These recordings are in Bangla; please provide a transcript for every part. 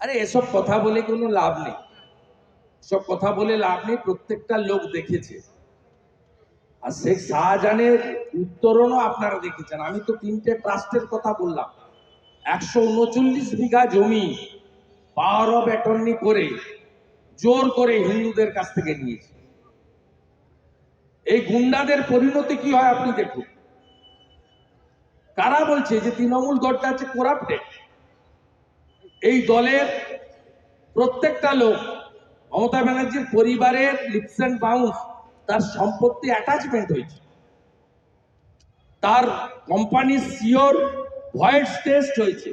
আরে এসব কথা বলে কোনো লাভ নেই। সব কথা বলে লাভ নেই, প্রত্যেকটা লোক দেখেছে। আর শেখ শাহজাহানের উত্তরণও আপনারা দেখেছেন। আমি তো তিনটে ট্রাস্টের কথা বললাম। একশো উনচল্লিশ বিঘা জমি পাওয়ার অফ অ্যাটর্নি করে, জোর করে হিন্দুদের কাছ থেকে নিয়েছে। এই গুন্ডাদের পরিণতি কি হয় আপনি দেখুন। কারা বলছে যে তৃণমূল দলটা আছে করাপ্টেড এই দলের প্রত্যেকটা লোক, মমতা ব্যানার্জির পরিবারের লিপস অ্যান্ড বাউন্স তার সম্পত্তি অ্যাটাচমেন্ট হয়েছে। তার কোম্পানির সিওর ভয়েস টেস্ট হয়েছে।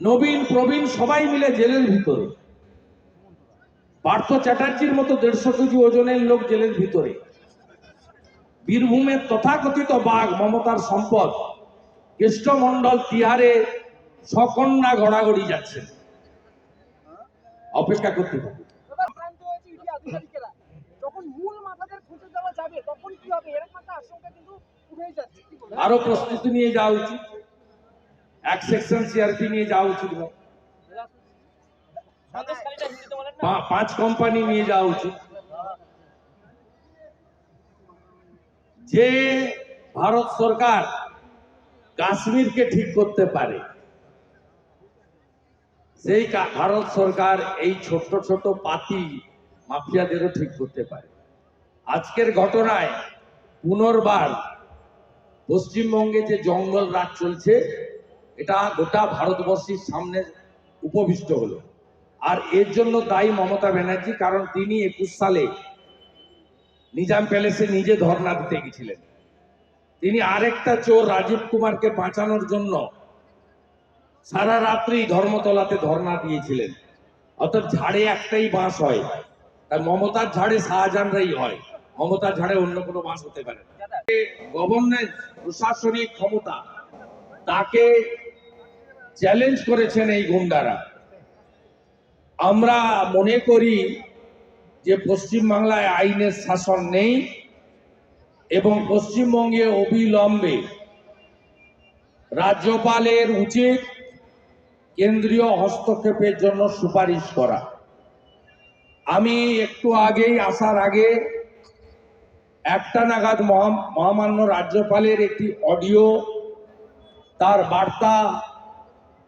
নবীন, প্রবীণ সবাই মিলে জেলের ভিতরে। পার্থ চ্যাটার্জির মতো দেড়শো কেজি ওজনের লোক জেলের ভিতরে। বীরভূমের তথাকথিত বাঘ, মমতার সম্পদ। কৃষ্ণমন্ডল তিহারে সকন্যা গড়াগড়ি যাচ্ছে। অপেক্ষা করতে হবে? আরও প্রস্তুতি নিয়ে যাওয়া উচিত। এক সেকশন সিআরপি নিয়ে যাওয়া উচিত। পাঁচ কোম্পানি নিয়ে যাওয়া উচিত। যে ভারত সরকার কাশ্মীরকে ঠিক করতে পারে সেই ভারত সরকার এই ছোট ছোট পাতি মাফিয়াদেরও ঠিক করতে পারে। আজকের ঘটনায় পুনর্বার পশ্চিমবঙ্গে যে জঙ্গল রাজ চলছে, এটা গোটা ভারতবর্ষের সামনে উপবিষ্ট হলো। আর এর জন্য দায়ী মমতা ব্যানার্জি, কারণ তিনি একুশ সালে নিজাম প্যালেসে নিজে ধর্ণা দিতে গেছিলেন। তিনি আরেকটা চোর রাজীব কুমারকে বাঁচানোর জন্য সারা রাত্রি ধর্মতলাতে ধর্ণা দিয়েছিলেন। অর্থাৎ ঝাড়ে একটাই বাঁশ হয়। তার মমতার ঝাড়ে শাহজাহানরাই হয়। মমতার ঝাড়ে অন্য কোনো বাঁশ হতে পারে না। গভর্নেন্স প্রশাসনিক ক্ষমতা, তাকে চ্যালেঞ্জ করেছেন এই গুন্ডারা। আমরা মনে করি যে পশ্চিমবাংলায় আইনের শাসন নেই এবং পশ্চিমবঙ্গে অবিলম্বে রাজ্যপালের উচিত কেন্দ্রীয় হস্তক্ষেপের জন্য সুপারিশ করা। আমি একটু আগেই আসার আগে একটা নাগাদ মহা- মহামান্য রাজ্যপালের একটি অডিও তার বার্তা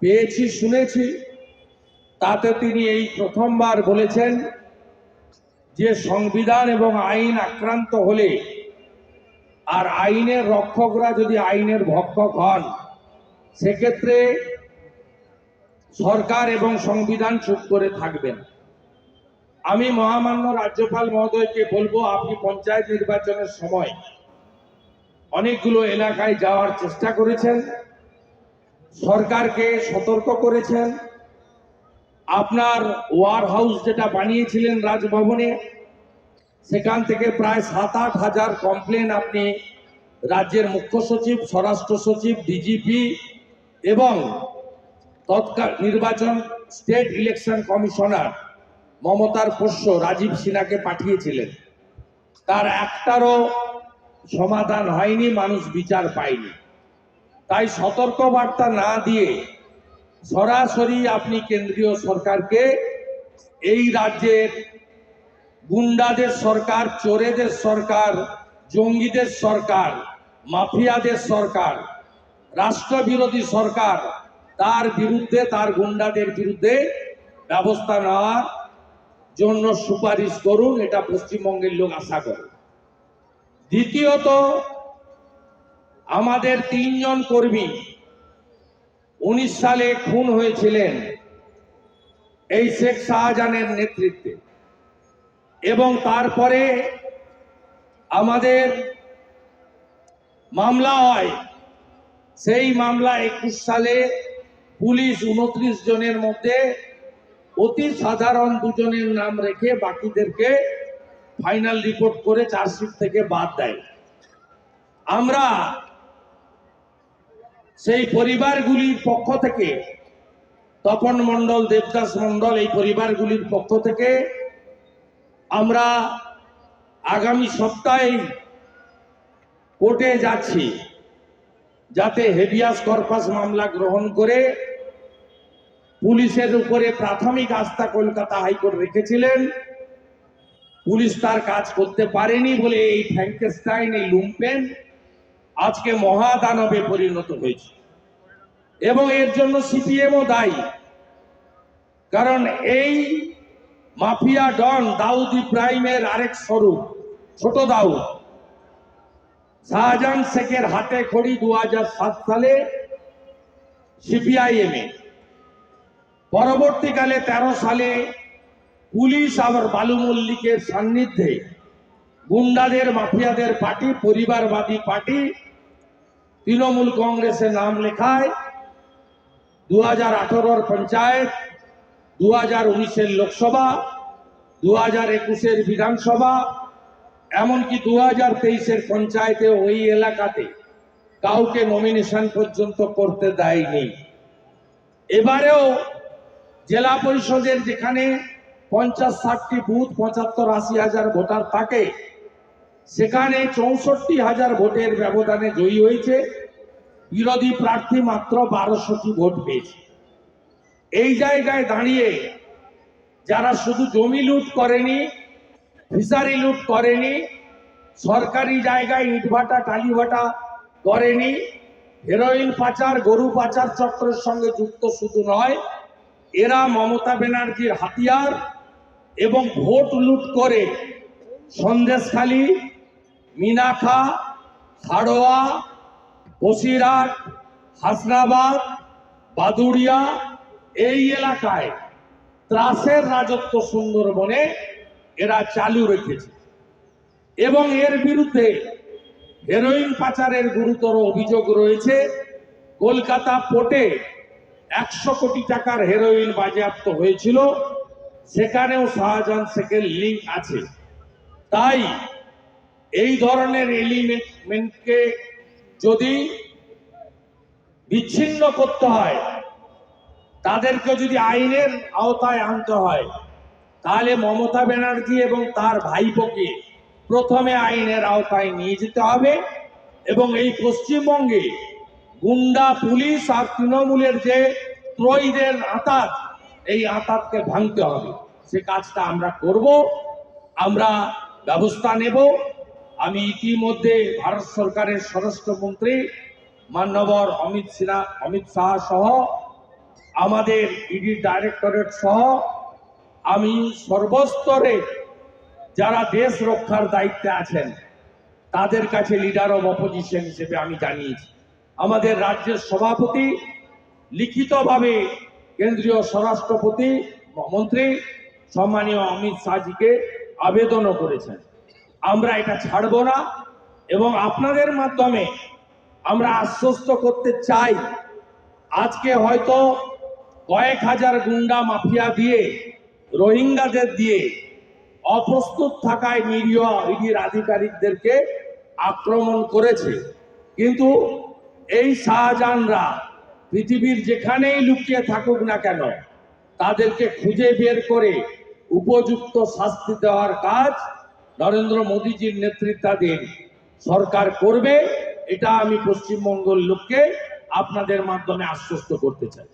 পেয়েছি, শুনেছি। তাতে তিনি এই প্রথমবার বলেছেন যে সংবিধান এবং আইন আক্রান্ত হলে আর আইনের রক্ষকরা যদি আইনের ভক্ষক হন, সেক্ষেত্রে সরকার এবং সংবিধান চুপ করে থাকবেন। আমি মহামান্য রাজ্যপাল মহোদয়কে বলব, আপনি পঞ্চায়েত নির্বাচনের সময় অনেকগুলো এলাকায় যাওয়ার চেষ্টা করেছেন, সরকারকে সতর্ক করেছেন। আপনার ওয়ার হাউস যেটা বানিয়েছিলেন রাজভবনে, সেখান থেকে প্রায় সাত আট হাজার কমপ্লেন আপনি রাজ্যের মুখ্য সচিব, স্বরাষ্ট্র সচিব ডিজিপি এবং তৎকাল নির্বাচন স্টেট ইলেকশন কমিশনার মমতার পোষ্য রাজীব সিনহাকে পাঠিয়েছিলেন। তার একটারও সমাধান হয়নি, মানুষ বিচার পায়নি। তাই সতর্ক বার্তা না দিয়ে সরাসরি আপনি কেন্দ্রীয় সরকারকে এই রাজ্যের, গুন্ডাদের সরকার, চোরেদের সরকার, জঙ্গিদের সরকার, মাফিয়াদের সরকার, রাষ্ট্রবিরোধী সরকার তার বিরুদ্ধে, তার গুন্ডাদের বিরুদ্ধে ব্যবস্থা নেওয়ার জন্য সুপারিশ করুন, এটা পশ্চিমবঙ্গের লোক আশা করে। দ্বিতীয়ত, আমাদের তিনজন কর্মী উনিশ সালে খুন হয়েছিলেন এই শেখ শাহজাহানের নেতৃত্বে এবং তারপরে আমাদের মামলা হয়। সেই মামলা একুশ সালে পুলিশ উনত্রিশ জনের মধ্যে অতি সাধারণ দুজনের নাম রেখে বাকিদেরকে ফাইনাল রিপোর্ট করে চার্জশিট থেকে বাদ দেয়। আমরা সেই পরিবারগুলির পক্ষ থেকে, তপন মণ্ডল, দেবদাস মণ্ডল এই পরিবারগুলির পক্ষ থেকে আমরা আগামী সপ্তাহে কোর্টে যাচ্ছি যাতে হেভিয়াস কর্পাস মামলা গ্রহণ করে পুলিশের উপরে প্রাথমিক আস্থা কলকাতা হাইকোর্ট রেখেছিলেন। পুলিশ তার কাজ করতে পারেনি বলে এই ফ্র্যাঙ্কেস্টাইন এই লুম্পেন আজকে মহাদানবে পরিণত হয়েছে। এবং এর জন্য সিপিএমও দায়ী। কারণ এই মাফিয়া ডন দাউদ ইব্রাহিমের আরেক স্বরূপ, ছোট দাউদ। শাহজাহান শেখের হাতে খড়ি দু হাজার সাত সালে সিপিআইএম এ। পরবর্তীকালে তেরো সালে পুলিশ আবার বালু মল্লিকের সান্নিধ্যে গুন্ডাদের, মাফিয়াদের পার্টি, পরিবারবাদী পার্টি তৃণমূল কংগ্রেসে নাম লেখায়। দু হাজার আঠারোর পঞ্চায়েত দু হাজার উনিশের লোকসভা দু হাজার একুশের বিধানসভা, এমনকি দু হাজার তেইশের পঞ্চায়েতে ওই এলাকাতে কাউকে নমিনেশন পর্যন্ত করতে দেয়নি। এবারেও জেলা পরিষদের যেখানে পঞ্চাশ ষাটটি বুথ, পঁচাত্তর আশি হাজার ভোটার থাকে, সেখানে চৌষট্টি হাজার ভোটের ব্যবধানে জয়ী হয়েছে। বিরোধী প্রার্থী মাত্র বারোশোটি ভোট পেয়েছে। এই জায়গায় দাঁড়িয়ে যারা শুধু জমি লুট করেনি, ফিশারি লুট করেনি, সরকারি জায়গায় ইটভাটা, টালিভাটা করেনি, হেরোইন পাচার, গরু পাচার চক্রের সঙ্গে যুক্ত শুধু নয় এরা মমতা ব্যানার্জির হাতিয়ার এবং ভোট লুট করে। সন্দেশখালী, মিনাখা হাড়োয়া বসিরহাট, হাসনাবাদ, বাদুড়িয়া, এই এলাকায় ত্রাসের রাজত্ব সুন্দরবনে এরা চালু রেখেছে। এবং এর বিরুদ্ধে হেরোইন পাচারের গুরুতর অভিযোগ রয়েছে। কলকাতা পোর্টে একশো কোটি টাকার হেরোইন বাজেয়াপ্ত হয়েছিল। সেখানেও শাহজাহান শেখের লিঙ্ক আছে। তাই এই ধরনের এলিমেন্টকে যদি বিচ্ছিন্ন করতে হয়, তাদেরকে যদি আইনের আওতায় আনতে হয়, তাহলে মমতা ব্যানার্জি এবং তার ভাইপোকে প্রথমে আইনের আওতায় নিয়ে যেতে হবে এবং এই পশ্চিমবঙ্গে গুন্ডা, পুলিশ আর তৃণমূলের যে ত্রয়ীদের আতাত, এই আতাতকে ভাঙতে হবে। সে কাজটা আমরা করব, আমরা ব্যবস্থা নেব। আমি ইতিমধ্যে ভারত সরকারের স্বরাষ্ট্রমন্ত্রী মান্যবর অমিত সিনহা, অমিত শাহ সহ, আমাদের ইডি ডাইরেক্টরেট সহ, আমি সর্বস্তরে যারা দেশ রক্ষার দায়িত্বে আছেন, তাদের কাছে লিডার অব অপোজিশন হিসেবে আমি জানিয়েছি। আমাদের রাজ্যের সভাপতি, লিখিতভাবে কেন্দ্রীয় স্বরাষ্ট্রপতি মন্ত্রী সম্মানীয় অমিত শাহজিকে আবেদনও করেছেন। আমরা এটা ছাড়বো না এবং আপনাদের মাধ্যমে আমরা আশ্বস্ত করতে চাই, আজকে হয়তো কয়েক হাজার গুন্ডা মাফিয়া দিয়ে, রোহিঙ্গাদের দিয়ে অপ্রস্তুত থাকায় নিরীহ ইডির আধিকারিকদেরকে আক্রমণ করেছে। কিন্তু এই শাহজাহানরা পৃথিবীর যেখানেই লুকিয়ে থাকুক না কেন, তাদেরকে খুঁজে বের করে উপযুক্ত শাস্তি দেওয়ার কাজ নরেন্দ্র মোদীজির নেতৃত্বাধীন সরকার করবে, এটা আমি পশ্চিমবঙ্গের লোককে আপনাদের মাধ্যমে আশ্বস্ত করতে চাই।